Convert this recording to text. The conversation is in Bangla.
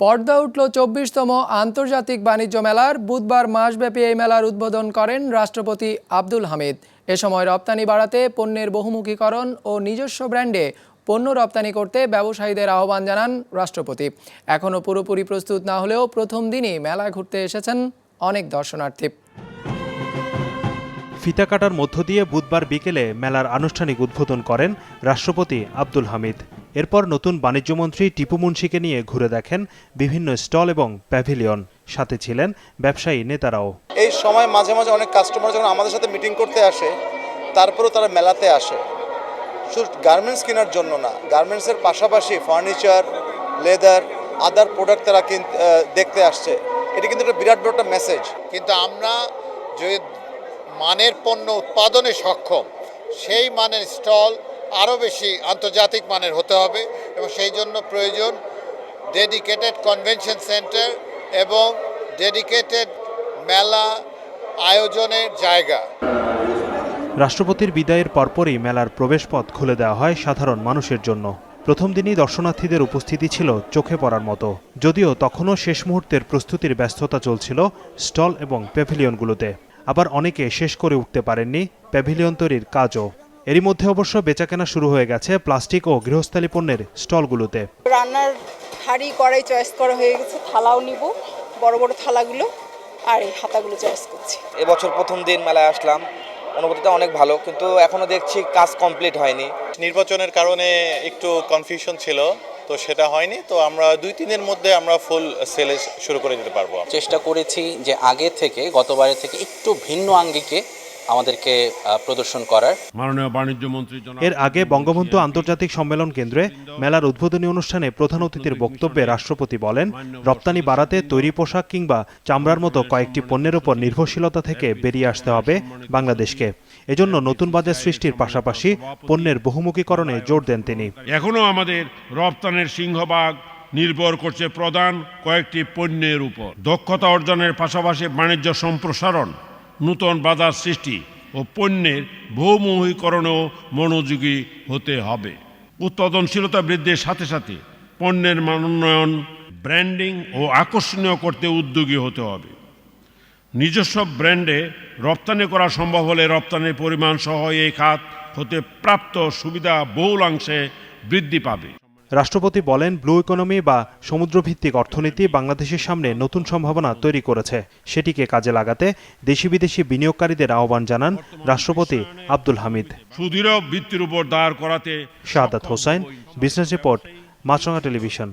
পর্দা উঠল চব্বিশতম আন্তর্জাতিক বাণিজ্য মেলার। বুধবার মাসব্যাপী এই মেলার উদ্বোধন করেন রাষ্ট্রপতি আব্দুল হামিদ। এ সময় রপ্তানি বাড়াতে পণ্যের বহুমুখীকরণ ও নিজস্ব ব্র্যান্ডে পণ্য রপ্তানি করতে ব্যবসায়ীদের আহ্বান জানান রাষ্ট্রপতি। এখনও পুরোপুরি প্রস্তুত না হলেও প্রথম দিনই মেলা ঘুরতে এসেছেন অনেক দর্শনার্থী। ফিতা কাটার মধ্য দিয়ে বুধবার বিকেলে মেলার আনুষ্ঠানিক উদ্বোধন করেন রাষ্ট্রপতি আব্দুল হামিদ। এরপর নতুন বাণিজ্যমন্ত্রী টিপু মুন্সিকে নিয়ে ঘুরে দেখেন বিভিন্ন স্টল এবং প্যাভিলিয়ন। সাথে ছিলেন ব্যবসায়ী নেতারাও। এই সময় মাঝে মাঝে অনেক কাস্টমার যখন আমাদের সাথে মিটিং করতে আসে তারপরেও তারা মেলাতে আসে। শুধু গার্মেন্টস কেনার জন্য না গার্মেন্টসের পাশাপাশি ফার্নিচার লেদার আদার প্রোডাক্ট তারা কিন- দেখতে আসছে। এটা কিন্তু একটা বিরাট বড় একটা মেসেজ কিন্তু আমরা যে মানের পণ্য উৎপাদনে সক্ষম সেই মানের স্টল আরও বেশি আন্তর্জাতিক মানের হতে হবে এবং সেই জন্য প্রয়োজন ডেডিকেটেড কনভেনশন সেন্টার এবং ডেডিকেটেড মেলা আয়োজনের জায়গা। রাষ্ট্রপতির বিদায়ের পরপরই মেলার প্রবেশপথ খুলে দেওয়া হয় সাধারণ মানুষের জন্য। প্রথম দিনই দর্শনার্থীদের উপস্থিতি ছিল চোখে পড়ার মতো। যদিও তখনও শেষ মুহূর্তের প্রস্তুতির ব্যস্ততা চলছিল স্টল এবং প্যাভিলিয়নগুলোতে। আবার অনেকে শেষ করে উঠতে পারেননি, প্যাভিলিয়ন তৈরির কাজও। এরই মধ্যে অবশ্য বেচাকেনা শুরু হয়ে গেছে প্লাস্টিক ও গৃহস্থালী পণ্যের স্টলগুলোতে। রান্নার হাঁড়ি কড়াই চয়েস করা হয়ে গেছে থালাও নিব বড় বড় থালাগুলো আর এই হাতাগুলো চয়েস করছি। এবছর প্রথম দিন মেলায় আসলাম অনুভূতিটা অনেক ভালো কিন্তু এখনও দেখছি কাজ কমপ্লিট হয়নি। নির্বাচনের কারণে একটু কনফিউশন ছিল তো সেটা হয়নি তো আমরা দুই তিনের মধ্যে আমরা ফুল সেলে শুরু করে দিতে পারব। চেষ্টা করেছি যে আগে থেকে গতবারের থেকে একটু ভিন্ন আঙ্গিকে আমাদেরকে প্রদর্শন করার। মাননীয় বাণিজ্য মন্ত্রী জনাব এর আগে বঙ্গবন্ধু আন্তর্জাতিক সম্মেলন কেন্দ্রে মেলার উদ্বোধনী অনুষ্ঠানে প্রধান অতিথির বক্তব্যে রাষ্ট্রপতি বলেন রপ্তানি বাড়াতে তৈরি পোশাক কিংবা চামড়ার মতো কয়েকটি পণ্যের উপর নির্ভরশীলতা থেকে বেরিয়ে আসতে হবে বাংলাদেশকে। এজন্য নতুন বাজার সৃষ্টির পাশাপাশি পণ্যের বহুমুখীকরণে জোর দেন তিনি। এখনও আমাদের রপ্তানির সিংহভাগ নির্ভর করছে প্রধান কয়েকটি পণ্যের উপর। দক্ষতা অর্জনের পাশাপাশি বাণিজ্য সম্প্রসারণ নূতন বাজার সৃষ্টি ও পণ্যের বহুমুখীকরণেও মনোযোগী হতে হবে। উৎপাদনশীলতা বৃদ্ধির সাথে সাথে পণ্যের মানোন্নয়ন ব্র্যান্ডিং ও আকর্ষণীয় করতে উদ্যোগী হতে হবে। নিজস্ব ব্র্যান্ডে রপ্তানি করা সম্ভব হলে রপ্তানির পরিমাণ সহ এই খাত হতে প্রাপ্ত সুবিধা বহুলাংশে বৃদ্ধি পাবে। রাষ্ট্রপতি বলেন ব্লু ইকোনমি বা সমুদ্রভিত্তিক অর্থনীতি বাংলাদেশের সামনে নতুন সম্ভাবনা তৈরি করেছে। সেটিকে কাজে লাগাতে দেশি বিদেশি বিনিয়োগকারীদের আহ্বান জানান রাষ্ট্রপতি আব্দুল হামিদ। সুদৃঢ় ভিত্তির উপর দাঁড় করাতে Shahadat Hossain business report Maasranga television.